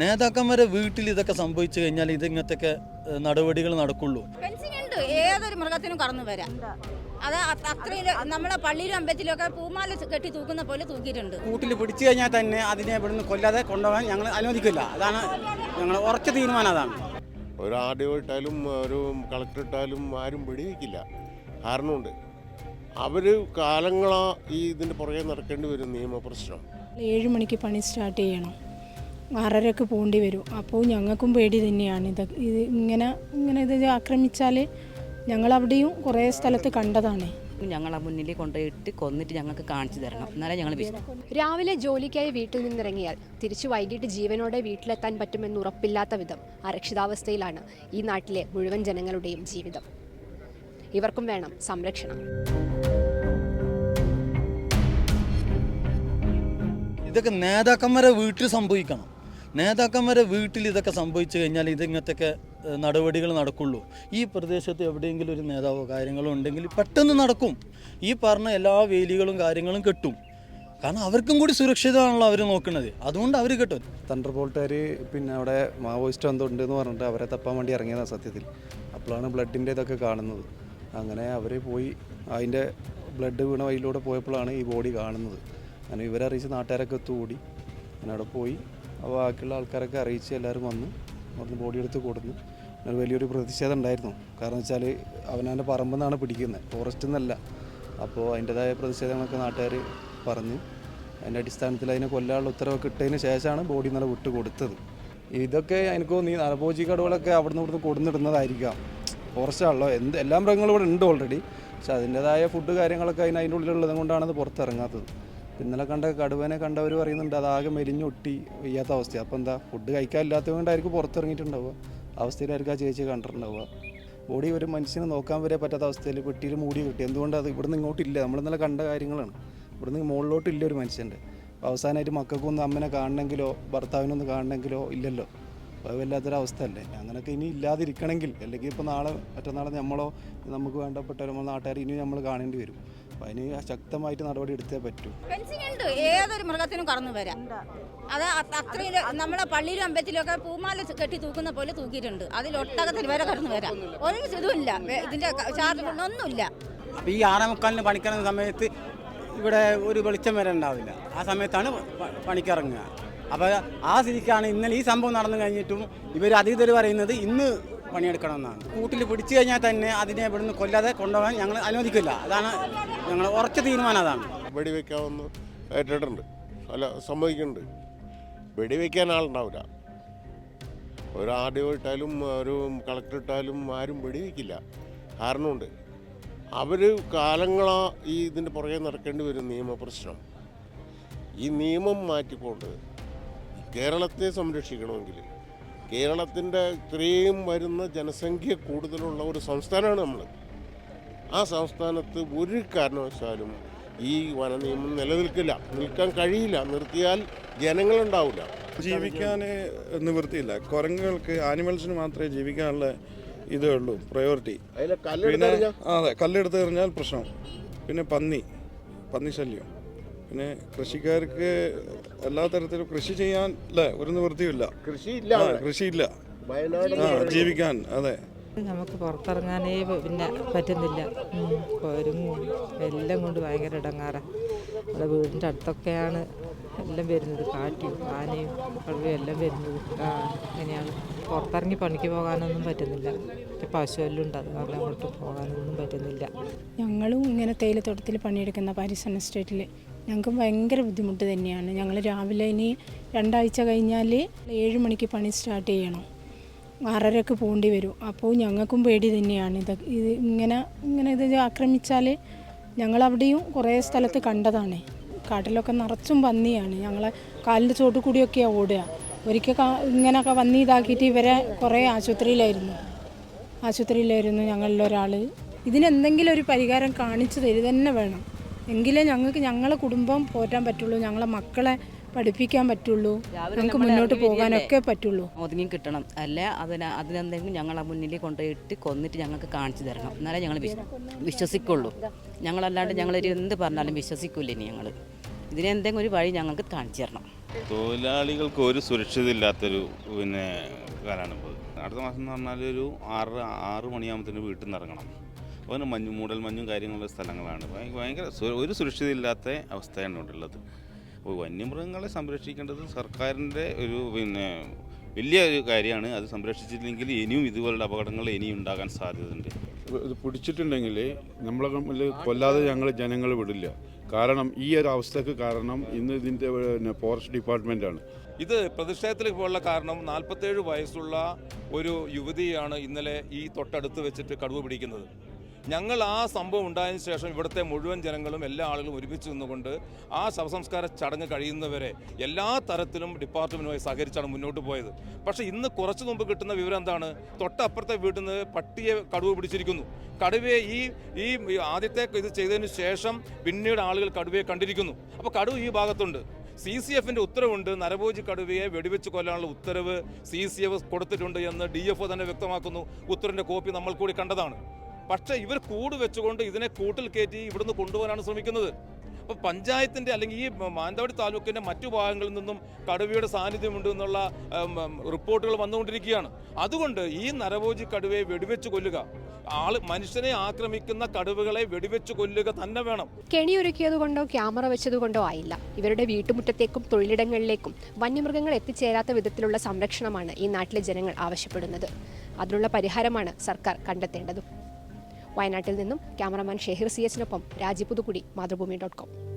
നേതാക്കന്മാരെ വീട്ടിൽ ഇതൊക്കെ സംഭവിച്ചു കഴിഞ്ഞാൽ ഇത് ഇങ്ങനത്തെ നടപടികൾ നടക്കുള്ളൂ. ഫെൻസിങ് ഉണ്ട്. ഏതൊരു മൃഗത്തിനും കടന്നു വരാം. അത് അത്രയിൽ അത്രയും നമ്മളെ പള്ളിയിലും അമ്പലത്തിലും ഒക്കെ പൂമാല കെട്ടി തൂക്കുന്ന പോലെ തൂക്കിയിട്ടുണ്ട്. കൂട്ടിൽ പിടിച്ചു കഴിഞ്ഞാൽ തന്നെ അതിനെ ഇവിടുന്ന് കൊല്ലാതെ കൊണ്ടുപോകാൻ ഞങ്ങൾ അനുവദിക്കില്ല. അതാണ് ഞങ്ങൾ ഉറച്ച തീരുമാനം അതാണ്. ഒരു ആർ ഡി ഒ ഇട്ടാലും ഒരു കളക്ടർ ഇട്ടാലും ആരും വെടിവെക്കില്ല. കാരണമുണ്ട്. അവർ കാലങ്ങളാ ഈ ഇതിന്റെ പുറകെ നടക്കേണ്ടി വരും നിയമപ്രശ്നം. ഏഴ് മണിക്ക് പണി സ്റ്റാർട്ട് ചെയ്യണം. ആറരക്ക് പോകേണ്ടി വരും. അപ്പോൾ ഞങ്ങൾക്കും പേടി തന്നെയാണ്. ഇത് ഇത് ഇങ്ങനെ ഇങ്ങനെ ഇത് ആക്രമിച്ചാൽ ഞങ്ങളവിടെയും കുറേ സ്ഥലത്ത് കണ്ടതാണ്. ഞങ്ങളെ മുന്നിൽ കൊണ്ടുപോയിട്ട് കൊന്നിട്ട് ഞങ്ങൾക്ക് കാണിച്ചു തരണം. എന്നാലേ ഞങ്ങൾ രാവിലെ ജോലിക്കായി വീട്ടിൽ നിന്നിറങ്ങിയാൽ തിരിച്ചു വൈകിട്ട് ജീവനോടെ വീട്ടിലെത്താൻ പറ്റുമെന്ന് ഉറപ്പില്ലാത്ത വിധം അരക്ഷിതാവസ്ഥയിലാണ് ഈ നാട്ടിലെ മുഴുവൻ ജനങ്ങളുടെയും ജീവിതം. ഇവർക്കും വേണം സംരക്ഷണം. ഇതൊക്കെ നേതാക്കന്മാരെ വീട്ടിൽ സംഭവിക്കണം. നേതാക്കന്മാരെ വീട്ടിൽ ഇതൊക്കെ സംഭവിച്ചു കഴിഞ്ഞാൽ ഇതിങ്ങനത്തെയൊക്കെ നടപടികൾ നടക്കുള്ളൂ. ഈ പ്രദേശത്ത് എവിടെയെങ്കിലും ഒരു നേതാവോ കാര്യങ്ങളോ ഉണ്ടെങ്കിൽ പെട്ടെന്ന് നടക്കും. ഈ പറഞ്ഞ എല്ലാ വേലികളും കാര്യങ്ങളും കെട്ടും. കാരണം അവർക്കും കൂടി സുരക്ഷിതമാണല്ലോ അവർ നോക്കുന്നത് അതുകൊണ്ട് അവർ കെട്ടും. തണ്ടർ ബോൾട്ടുകാർ പിന്നെ അവിടെ മാവോയിസ്റ്റ് എന്തുണ്ട് എന്ന് പറഞ്ഞിട്ട് അവരെ തപ്പാൻ വേണ്ടി ഇറങ്ങിയതാണ് സത്യത്തിൽ. അപ്പോഴാണ് ബ്ലഡിന്റെ ഇതൊക്കെ കാണുന്നത്. അങ്ങനെ അവർ പോയി അതിന്റെ ബ്ലഡ് വീണ വഴിയിലൂടെ പോയപ്പോഴാണ് ഈ ബോഡി കാണുന്നത്. അങ്ങനെ ഇവരറിയിച്ച് നാട്ടുകാരൊക്കെ ഒത്തുകൂടി. അങ്ങനെ അവിടെ പോയി. അപ്പോൾ ബാക്കിയുള്ള ആൾക്കാരൊക്കെ അറിയിച്ച് എല്ലാവരും വന്നു. ബോഡി എടുത്ത് കൊടുന്നു അങ്ങനെ വലിയൊരു പ്രതിഷേധം ഉണ്ടായിരുന്നു. കാരണം വെച്ചാൽ അവനവന്റെ പറമ്പിൽ നിന്നാണ് പിടിക്കുന്നത്. ഫോറസ്റ്റ് നിന്നല്ല അപ്പോൾ അതിന്റെതായ പ്രതിഷേധങ്ങളൊക്കെ നാട്ടുകാർ പറഞ്ഞു. അതിന്റെ അടിസ്ഥാനത്തിൽ അതിനെ കൊല്ലാനുള്ള ഉത്തരവൊക്കെ ഇട്ടതിന് ശേഷമാണ് ബോഡി നല്ല വിട്ട് കൊടുത്തത്. ഇതൊക്കെ എനിക്ക് തോന്നി നരഭോജി കടുകളൊക്കെ അവിടുന്ന് ഇവിടുന്ന് കൊടുന്നിടുന്നതായിരിക്കാം. ഫോറസ്റ്റ് ആണല്ലോ. എന്ത് എല്ലാ മൃഗങ്ങളും ഇവിടെ ഉണ്ട് ഓൾറെഡി പക്ഷെ അതിന്റെതായ ഫുഡ് കാര്യങ്ങളൊക്കെ അതിന് അതിന്റെ ഉള്ളിലുള്ളത് കൊണ്ടാണ് അത് പുറത്തിറങ്ങാത്തത്. ഇന്നലെ കണ്ട കടുവനെ കണ്ടവർ പറയുന്നുണ്ട് അതാകെ മെലിഞ്ഞൊട്ടി വയ്യാത്ത അവസ്ഥ അപ്പോൾ എന്താ ഫുഡ് കഴിക്കാനില്ലാത്തത് കൊണ്ടായിരിക്കും പുറത്തിറങ്ങിയിട്ടുണ്ടാവുക. അവസ്ഥയിലായിരിക്കും ആ ചേച്ചി കണ്ടിട്ടുണ്ടാവുക. ബോഡി ഒരു മനുഷ്യനെ നോക്കാൻ വരെ പറ്റാത്ത അവസ്ഥയിൽ പെട്ടിയിൽ മൂടി കിട്ടി. എന്തുകൊണ്ട് അത് ഇവിടുന്ന് ഇങ്ങോട്ടില്ല നമ്മൾ ഇന്നലെ കണ്ട കാര്യങ്ങളാണ്. ഇവിടുന്ന് മുകളിലോട്ടില്ല ഒരു മനുഷ്യന്റെ. അവസാനമായിട്ട് മക്കൾക്കൊന്ന് അമ്മനെ കാണണമെങ്കിലോ ഭർത്താവിനൊന്ന് കാണണമെങ്കിലോ ഇല്ലല്ലോ? അത് വല്ലാത്തൊരവസ്ഥ അല്ലേ അങ്ങനെയൊക്കെ ഇനി ഇല്ലാതിരിക്കണമെങ്കിൽ അല്ലെങ്കിൽ ഇപ്പോൾ നാളെ മറ്റന്നാളെ നമ്മളോ നമുക്ക് വേണ്ടപ്പെട്ട നമ്മൾ നാട്ടുകാർ ഇനി നമ്മൾ കാണേണ്ടി വരും. അതിന് ശക്തമായിട്ട് നടപടി എടുത്തേ പറ്റൂ. ഫെൻസിങ് ഉണ്ട് ഏതൊരു മൃഗത്തിനും കടന്നു വരാം. അത് അത്രയും നമ്മളെ പള്ളിയിലും അമ്പലത്തിലും ഒക്കെ പൂമാല കെട്ടി തൂക്കുന്ന പോലെ തൂക്കിയിട്ടുണ്ട്. അതിൽ ഒട്ടകത്തിൽ വരെ കടന്നു വരാം. ഒരു ഇതുമില്ല. ഇതിന്റെ ചാർജ് ഒന്നുമില്ല. അപ്പൊ ഈ ആറേ മുക്കാലിന് പണിക്കിറങ്ങുന്ന സമയത്ത് ഇവിടെ ഒരു വെളിച്ചം വരെ ഉണ്ടാവില്ല. ആ സമയത്താണ് പണിക്കിറങ്ങുക. അപ്പോൾ ആ സ്ഥിതിക്കാണ് ഇന്നലെ ഈ സംഭവം നടന്നു കഴിഞ്ഞിട്ടും ഇവർ അധികൃതർ പറയുന്നത് ഇന്ന് പണിയെടുക്കണമെന്നാണ്. കൂട്ടിൽ പിടിച്ചു കഴിഞ്ഞാൽ തന്നെ അതിനെ ഇവിടുന്ന് കൊല്ലാതെ കൊണ്ടുപോകാൻ ഞങ്ങൾ അനുവദിക്കില്ല. അതാണ് ഞങ്ങൾ ഉറച്ച തീരുമാനം അതാണ്. വെടിവെക്കാമെന്ന് ഏറ്റിട്ടുണ്ട്. അല്ല സമ്മതിക്കുന്നുണ്ട്. വെടിവെക്കാൻ ആളുണ്ടാവില്ല. ഒരു ആർ ഡി ഒ ഇട്ടാലും ഒരു കളക്ടർ ഇട്ടാലും ആരും വെടിവെക്കില്ല. കാരണമുണ്ട്. അവർ കാലങ്ങളാ ഈ ഇതിന്റെ പുറകെ നടക്കേണ്ടി വരും നിയമപ്രശ്നം. ഈ നിയമം മാറ്റിക്കൊണ്ട് കേരളത്തെ സംരക്ഷിക്കണമെങ്കിൽ കേരളത്തിന്റെ ഇത്രയും വരുന്ന ജനസംഖ്യ കൂടുതലുള്ള ഒരു സംസ്ഥാനമാണ് നമ്മൾ. ആ സംസ്ഥാനത്ത് ഒരു കാരണവശാലും ഈ വന നിയമം നിലനിൽക്കില്ല. നിൽക്കാൻ കഴിയില്ല. നിർത്തിയാൽ ജനങ്ങളുണ്ടാവില്ല. ജീവിക്കാൻ നിവൃത്തിയില്ല. കുരങ്ങുകൾക്ക് ആനിമൽസിന് മാത്രമേ ജീവിക്കാനുള്ള ഇതേ ഉള്ളൂ പ്രയോറിറ്റി പിന്നെ അതെ. കല്ലെടുത്ത് എറിഞ്ഞാൽ പ്രശ്നം. പിന്നെ പന്നി പന്നി ശല്യം പിന്നെ കൃഷിക്കാർക്ക് എല്ലാ തരത്തിലും കൃഷി ചെയ്യാൻ അല്ലേ ഒരു നിവൃത്തിയില്ല കൃഷിയില്ല. കൃഷിയില്ല. ജീവിക്കാൻ അതെ. നമുക്ക് പുറത്തിറങ്ങാനേ പിന്നെ പറ്റുന്നില്ല. കൊരുങ്ങും എല്ലാം കൊണ്ട് ഭയങ്കര ഇടങ്ങാറാണ് നമ്മുടെ വീടിന്റെ അടുത്തൊക്കെയാണ് എല്ലാം വരുന്നത്. കാറ്റും ആനയും കടുവയും എല്ലാം വരുന്നത്. അങ്ങനെയാണ്. പുറത്തിറങ്ങി പണിക്ക് പോകാനൊന്നും പറ്റുന്നില്ല. പശു പശുവെല്ലാം ഉണ്ട്. അത് കാരണം അങ്ങോട്ട് പോകാനൊന്നും പറ്റുന്നില്ല. ഞങ്ങളും ഇങ്ങനെ തേയിലത്തോട്ടത്തിൽ പണിയെടുക്കുന്ന പാരിസൺ എസ്റ്റേറ്റിൽ ഞങ്ങൾക്കും ഭയങ്കര ബുദ്ധിമുട്ട് തന്നെയാണ്. ഞങ്ങൾ രാവിലെ ഇനി രണ്ടാഴ്ച കഴിഞ്ഞാൽ ഏഴ് മണിക്ക് പണി സ്റ്റാർട്ട് ചെയ്യണം. ആറരക്ക് പോകേണ്ടി വരും. അപ്പോൾ ഞങ്ങൾക്കും പേടി തന്നെയാണ്. ഇത് ഇത് ഇങ്ങനെ ഇങ്ങനെ ഇത് ആക്രമിച്ചാൽ ഞങ്ങളവിടെയും കുറേ സ്ഥലത്ത് കണ്ടതാണ്. കാട്ടിലൊക്കെ നിറച്ചും പന്നിയാണ്. ഞങ്ങളെ കാലിന്റെ ചോട്ട് കൂടിയൊക്കെയാണ് ഓടുക. ഒരിക്കൽ ഇങ്ങനെയൊക്കെ വന്നി ഇതാക്കിയിട്ട് ഇവരെ കുറേ ആശുപത്രിയിലായിരുന്നു. ആശുപത്രിയിലായിരുന്നു ഞങ്ങളിലൊരാൾ ഇതിനെന്തെങ്കിലും ഒരു പരിഹാരം കാണിച്ചു തരുതന്നെ തന്നെ വേണം. എങ്കിലേ ഞങ്ങൾക്ക് ഞങ്ങളെ കുടുംബം പോറ്റാൻ പറ്റുള്ളൂ ഞങ്ങളെ മക്കളെ പഠിപ്പിക്കാൻ പറ്റുള്ളൂ ഞങ്ങൾക്ക് മുന്നോട്ട് പോകാനൊക്കെ പറ്റുള്ളൂ. ഒതുങ്ങി കിട്ടണം. അല്ല? അതിന് അതിനെന്തെങ്കിലും ഞങ്ങളെ മുന്നിൽ കൊണ്ടുപോയിട്ട് കൊന്നിട്ട് ഞങ്ങൾക്ക് കാണിച്ചു തരണം. എന്നാലേ ഞങ്ങൾ വിശ്വസിക്കുള്ളൂ. ഞങ്ങളല്ലാണ്ട് ഞങ്ങളൊരു എന്ത് പറഞ്ഞാലും വിശ്വസിക്കൂല ഇനി ഞങ്ങൾ ഇതിനെന്തെങ്കിലും ഒരു വഴി ഞങ്ങൾക്ക് കാണിച്ചു തരണം. തൊഴിലാളികൾക്ക് ഒരു സുരക്ഷിത ഇല്ലാത്തൊരു പിന്നെ കാലമാണ് ഇപ്പോൾ അടുത്ത മാസം എന്ന് പറഞ്ഞാൽ ഒരു ആറ് ആറ് മണിയാകുമ്പോഴത്തേന് വീട്ടിൽ നിന്ന് ഇറങ്ങണം. അതുപോലെ മഞ്ഞ് മൂടൽ മഞ്ഞും കാര്യങ്ങളുള്ള സ്ഥലങ്ങളാണ്. ഭയ- ഭയങ്കര ഒരു സുരക്ഷിതയില്ലാത്ത അവസ്ഥയാണ് ഇവിടെ ഉള്ളത്. അപ്പോൾ വന്യമൃഗങ്ങളെ സംരക്ഷിക്കേണ്ടത് സർക്കാരിന്റെ ഒരു പിന്നെ വലിയ ഒരു കാര്യമാണ്. അത് സംരക്ഷിച്ചില്ലെങ്കിൽ ഇനിയും ഇതുപോലുള്ള അപകടങ്ങൾ ഇനിയും ഉണ്ടാകാൻ സാധ്യതയുണ്ട്. ഇത് പിടിച്ചിട്ടുണ്ടെങ്കിൽ നമ്മളെ കൊല്ലാതെ ഞങ്ങൾ ജനങ്ങൾ വിടില്ല. കാരണം ഈ ഒരു അവസ്ഥക്ക് കാരണം ഇന്ന് ഇതിന്റെ പിന്നെ ഫോറസ്റ്റ് ഡിപ്പാർട്ട്മെന്റാണ് ഇത് പ്രതിഷേധത്തിലേക്ക് പോലുള്ള കാരണം നാൽപ്പത്തേഴ് വയസ്സുള്ള ഒരു യുവതിയാണ് ഇന്നലെ ഈ തൊട്ടടുത്ത് വെച്ചിട്ട് കടുവ പിടിക്കുന്നത്. ഞങ്ങൾ ആ സംഭവം ഉണ്ടായതിനു ശേഷം ഇവിടുത്തെ മുഴുവൻ ജനങ്ങളും എല്ലാ ആളുകളും ഒരുമിച്ച് നിന്നുകൊണ്ട് ആ ശവസംസ്കാര ചടങ്ങ് കഴിയുന്നവരെ എല്ലാ തരത്തിലും ഡിപ്പാർട്ട്മെന്റുമായി സഹകരിച്ചാണ് മുന്നോട്ട് പോയത്. പക്ഷേ ഇന്ന് കുറച്ച് മുമ്പ് കിട്ടുന്ന വിവരം എന്താണ്? തൊട്ടപ്പുറത്തെ വീട്ടിൽ നിന്ന് പട്ടിയെ കടുവ പിടിച്ചിരിക്കുന്നു. കടുവയെ ഈ ഈ ആദ്യത്തെ ഇത് ചെയ്തതിന് ശേഷം പിന്നീട് ആളുകൾ കടുവയെ കണ്ടിരിക്കുന്നു. അപ്പോൾ കടുവ ഈ ഭാഗത്തുണ്ട്. സി സി എഫിന്റെ ഉത്തരവുണ്ട്. നരഭോജി കടുവയെ വെടിവെച്ച് കൊല്ലാനുള്ള ഉത്തരവ് സി സി എഫ് കൊടുത്തിട്ടുണ്ട് എന്ന് ഡി എഫ് ഒ തന്നെ വ്യക്തമാക്കുന്നു. ഉത്തരവിന്റെ കോപ്പി നമ്മൾ കൂടി കണ്ടതാണ്. പക്ഷേ ഇവർ കൂട് വെച്ചുകൊണ്ട് ഇതിനെ കൂട്ടിൽ കയറ്റി ഇവിടുന്ന് കൊണ്ടുപോകാനാണ് ശ്രമിക്കുന്നത്. അപ്പോൾ പഞ്ചായത്തിന്റെ അല്ലെങ്കിൽ ഈ മാനന്തവാടി താലൂക്കിന്റെ മറ്റു ഭാഗങ്ങളിൽ നിന്നും കടുവയുടെ സാന്നിധ്യമുണ്ട് എന്നുള്ള റിപ്പോർട്ടുകൾ വന്നുകൊണ്ടിരിക്കുകയാണ്. അതുകൊണ്ട് ഈ നരഭോജി കടുവയെ വെടിവെച്ച് കൊല്ലുക. ആൾ മനുഷ്യനെ ആക്രമിക്കുന്ന കടുവകളെ വെടിവെച്ച് കൊല്ലുക തന്നെ വേണം. കെണിയൊരുക്കിയതുകൊണ്ടോ ക്യാമറ വെച്ചതുകൊണ്ടോ ആയില്ല. ഇവരുടെ വീട്ടുമുറ്റത്തേക്കും തൊഴിലിടങ്ങളിലേക്കും വന്യമൃഗങ്ങൾ എത്തിച്ചേരാത്ത വിധത്തിലുള്ള സംരക്ഷണമാണ് ഈ നാട്ടിലെ ജനങ്ങൾ ആവശ്യപ്പെടുന്നത്. അതിനുള്ള പരിഹാരമാണ് സർക്കാർ കണ്ടെത്തേണ്ടതും. വയനാട്ടിൽ നിന്നും ക്യാമറമാൻ ഷെഹിർ സി എച്ചിനൊപ്പം രാജി പുതുക്കുടി മാതൃഭൂമി ഡോട്ട് കോം.